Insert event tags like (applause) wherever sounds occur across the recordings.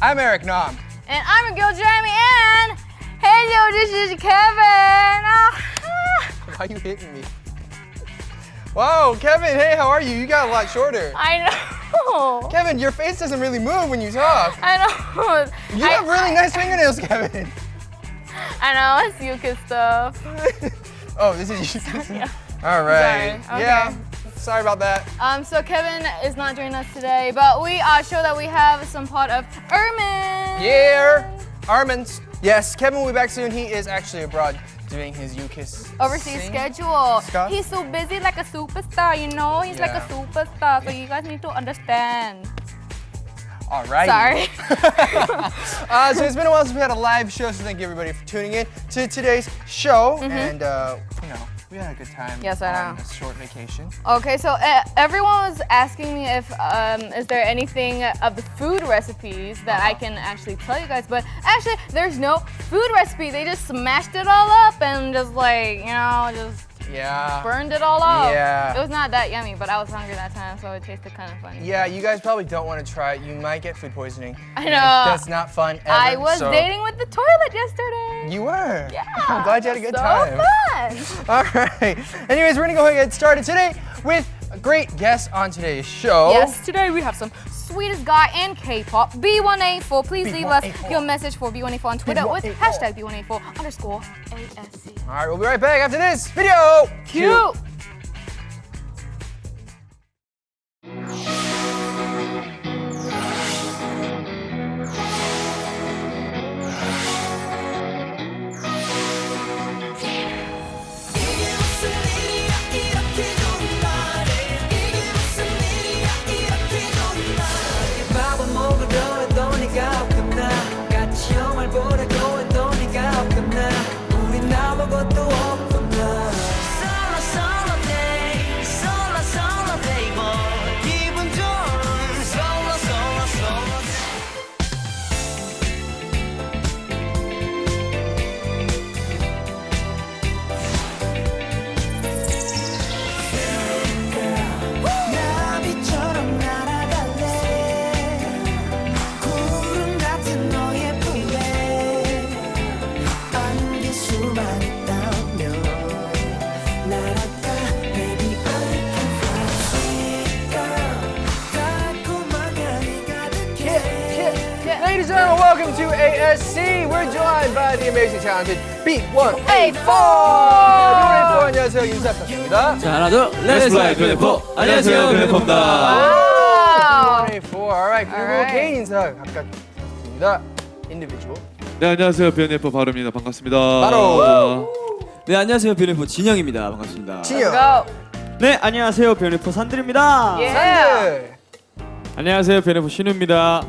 I'm Eric Nam. And I'm your girl Jamie and hello, this is Kevin. Ah. (laughs) Why are you hitting me? Wow, Kevin, hey, how are you? You got a lot shorter. I know. (laughs) Kevin, your face doesn't really move when you talk. I know. You I, have really nice fingernails, Kevin. (laughs) I know, it's Yuka stuff. oh, this is you. Yeah. All right. Okay. Yeah. Sorry about that. Um, so Kevin is not joining us today, but we uh, show that we have some part of Ermin. Yeah. Armin's. Yes, Kevin will be back soon. He is actually abroad doing his UKIS. Overseas sing. schedule. Scott? He's so busy like a superstar, you know? He's like a superstar, so you guys need to understand. All right. Sorry. (laughs) Uh, so it's been a while since we had a live show, so thank you everybody for tuning in to today's show. And uh, you know, we had a good time. Yes, I on know. this short vacation. Okay, so uh, everyone was asking me if um, is there anything of the food recipes that Uh-huh. I can actually tell you guys, but actually there's no food recipe. They just smashed it all up and just like you know just Yeah. burned it all off. Yeah. It was not that yummy, but I was hungry that time, so it tasted kind of funny. Yeah, you guys probably don't want to try it. You might get food poisoning. I know. That's not fun ever. I was so- dating with the toilet yesterday. You were. yeah. I'm glad you had a good so time. fun. (laughs) All right. Anyways, we're gonna go ahead and get started today with a great guest on today's show. Yes, today we have some sweetest guy in K-pop, B184. Please leave us your message for B184 on Twitter with B184. hashtag B184 underscore ASC. All right, we'll be right back after this video. Cute. 이 to ASC. We're joined by the amazing, talented B184. B184 안녕하세요. 인사 부탁드립니다. 자 하나 둘 렛츠 플라이 변해포 안녕하세요 Wow. B184. Alright. 그리고 Alright. 개인 인사 각각 부탁드립니다. Individual. 네 안녕하세요 변해포 바로입니다 반갑습니다 바로. 네 안녕하세요 변해포 진영입니다 반갑습니다. 진영. Go. 네 안녕하세요 변해포 산들입니다. Yeah. 산들. 안녕하세요 변해포 신우입니다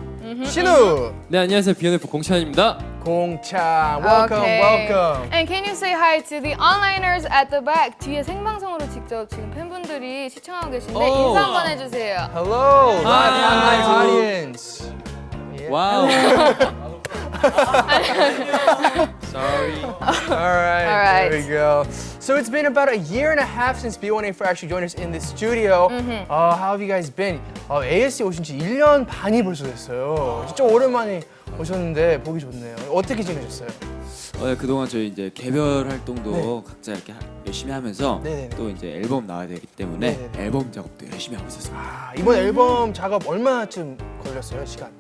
신우. 네 안녕하세요 변해포 공찬입니다 공창. Welcome, Okay. welcome. And can you say hi to the onliners at the back? 뒤에 생방송으로 직접 지금 팬분들이 시청하고 계신데 오. 인사 한번 해주세요. Hello, live Hi. online audience. Yeah. 와우 sorry All right, All right. there we go. So it's been about a year and a half since B1A4 actually joined us in the studio. Mm-hmm. Uh, how have you guys been? Uh, ASC 오신 지 1년 반이 벌써 됐어요. 진짜 오랜만에 오셨는데 보기 좋네요. 어떻게 지내셨어요? 어, 네, 그동안 저희 이제 개별 활동도 각자 이렇게 하- 열심히 하면서 네네네. 또 이제 앨범 나와야 되기 때문에 네네네. 앨범 작업도 열심히 하고 있었습니다. 아, 이번 앨범 작업 얼마쯤 걸렸어요? 시간?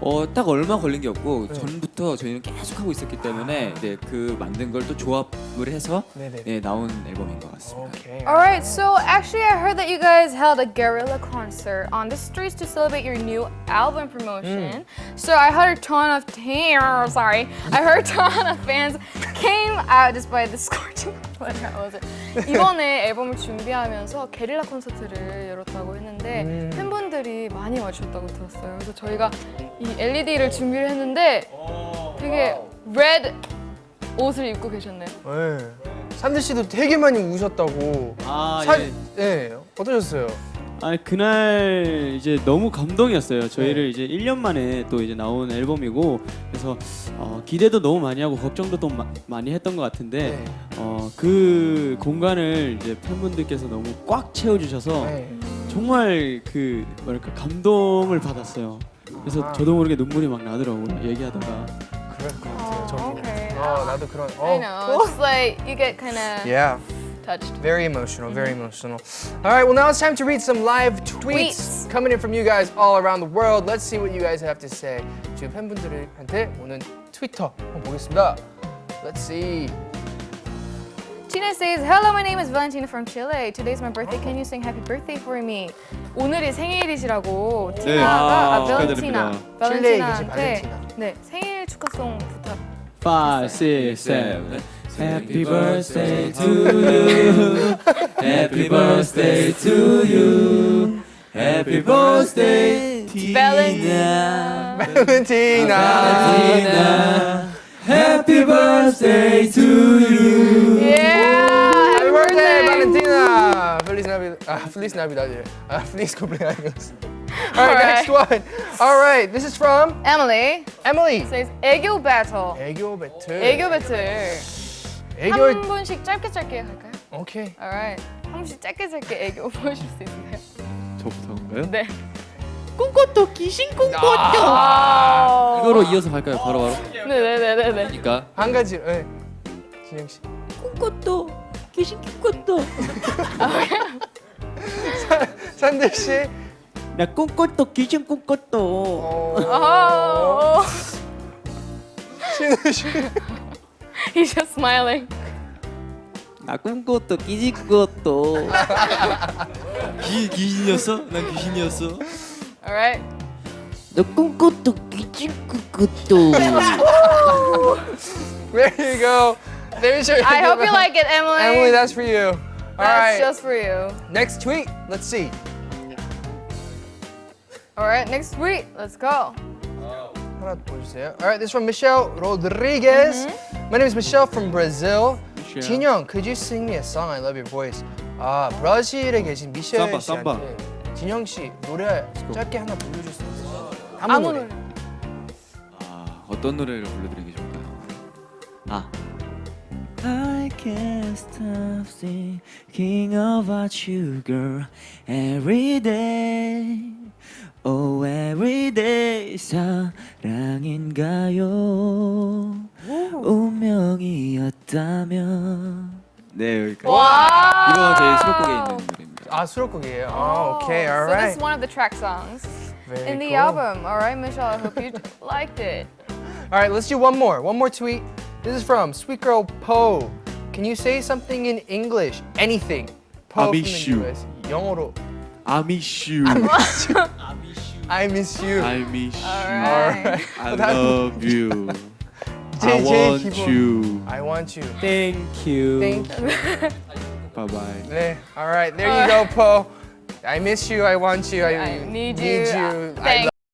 어, 딱 얼마 걸린 게 없고 네. 전부터 저희는 계속 하고 있었기 때문에 네, 그 만든 걸 또 조합을 해서 네네. 네, 나온 앨범인 것 같습니다. 오케이. Alright, so actually I heard that you guys held a guerrilla concert on the streets to celebrate your new album promotion. So I heard a ton of tears, sorry, I heard a ton of fans came out despite the scorching weather. How was it? 이번에 앨범을 준비하면서 게릴라 콘서트를 열었다고 했는데 팬 분들이 많이 와주셨다고 들었어요. 그래서 저희가 이 LED를 준비를 했는데 되게 레드 옷을 입고 계셨네요. 네. 산들 씨도 되게 많이 우셨다고. 아, 사- 예. 네. 어떠셨어요? 아니 그날 이제 너무 감동이었어요. 저희를 이제 1년 만에 또 이제 나온 앨범이고 그래서 어, 기대도 너무 많이 하고 걱정도 또 마- 많이 했던 것 같은데 네. 어, 그 공간을 이제 팬분들께서 너무 꽉 채워주셔서 네. 정말 그 뭐랄까 감동을 받았어요. 그래서 아. 저도 모르게 눈물이 막 나더라고요. 얘기하다가. 그럴 것 같아요. 저도. Oh, okay. 어, 나도 그런. 어. I know. It's like you get kind of Yeah. touched. Very emotional, very emotional. All right, well, now it's time to read some live tweets, Tweets. coming in from you guys all around the world. Let's see what you guys have to say. 지금 팬분들한테 오는 트위터 한번 보겠습니다. Let's see. Tina says, "Hello, my name is Valentina from Chile. Today's my birthday. Can you sing Happy Birthday for me?" 오늘이 생일이시라고 티나가 아, 발렌티나 축하드립니다. 칠레에 계신 발렌티나한테 발렌티나. 네 생일 축하송 부탁. 5, 6, 7. Happy birthday to you. Happy birthday to you. Happy birthday, 발렌티나. 발렌티나. Happy birthday to you. Valentina! Feliz Navidad. Ah, Feliz Navidad. yeah. Ah, Feliz cumpleaños. All right, next one. All right, this is from Emily Emily. says, "애교 battle." 애교 배틀. 애교 배틀. 한 애교. 분씩 짧게 짧게 할까요? 오케이. Alright. 한 분씩 짧게 짧게 애교 보여줄 수 있으세요? 저부터 한가요? 네. 꿈꿨도 귀신 꿈꿨도. 아. 이거로 이어서 갈까요? 바로 바로. 네네네네네. 그러니까 한 가지. 네. 진영 씨. 꿈꿨도 귀신 꿈꿨도. 산들 씨. 나 꿈꿨도 귀신 꿈꿨도. 어. 어. 신우 씨. He's just smiling. 나 꿈꿨도 귀신 꿈꿨도. 귀 귀신이었어? 난 귀신이었어. Alright. 너 꿈꿨도 귀신 꿈꿨도. There you go. There you I hope you like (laughs) it, Emily. Emily, that's for you. All That's right. just for you. Next tweet. Let's see. Alright, next week. Let's go. 하나 보여주세요. All right, this is from Michelle Rodriguez. My name is Michelle from Brazil. Michelle. 진영, could you sing me a song? I love your voice. 아, 브라질에 계신 미셸 삼바, 씨한테 진영 씨 노래 짧게 하나 불러줄 수 있어요? 아무, 아무 노래. 노래. 아, 어떤 노래를 불러드리기 좋을까요? 아, I can't stop thinking about you, girl, every day. Oh, every day 사랑인가요? 운명이었다면. 네 여기까지. 와. 이거 제 수록곡에 있는 노래입니다. 아, 수록곡이에요. 아, 오케이, So alright. this is one of the track songs Very in the cool. album. Alright, Michelle. I hope you (laughs) liked it. All right, let's do one more. One more tweet. This is from Sweet Girl Poe. Can you say something in English? Anything. Poe I from miss the you. US. 영어로. I miss you. I miss you. I miss you. Alright. I love you. (laughs) I 제일 want 기본. you. I want you. Thank you. Thank you. (laughs) Bye bye. 네. All right, there you go, Poe. I miss you. I want you. I, I need you. Need you. I Thank